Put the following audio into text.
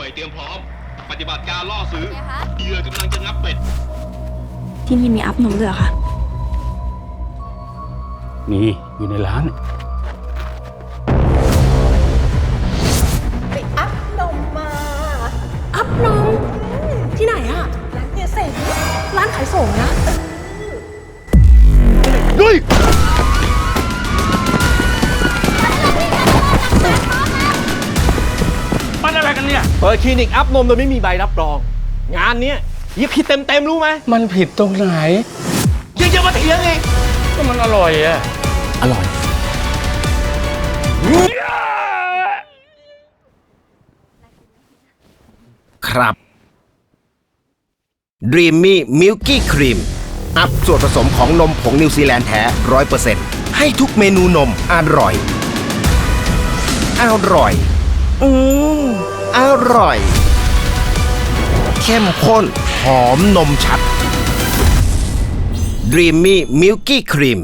น่วยเตรียมพร้อม ปฏิบัติการล่อซื้อเนี่ยคะ เหยื่อกำลังจะงับเป็ด ที่นี่มีอัพนมด้วยเหรอค่ะมีอยู่ในร้าน ไปอัพนมมาอัพนมที่ไหนอะร้านเนี่ยเสร็จร้านขายส่งนะมันอ กันเนี่ย เปิดคลินิกอัพนมโดยไม่มีใบรับรอง งานเนี้ยยิบผิดเต็มเต็มๆรู้ไหมมันผิดตรงไหน ยังจะมาเถียงไงก็มันอร่อยอะอร่อย ครับ Dreamy Milky Cream อัพส่วนผสมของนมผงนิวซีแลนด์แท้ร้อยเปอร์เซ็นต์ให้ทุกเมนูนมอร่อย อร่อย อืม อร่อย เข้มข้น หอมนมชัด Dreamy Milky Cream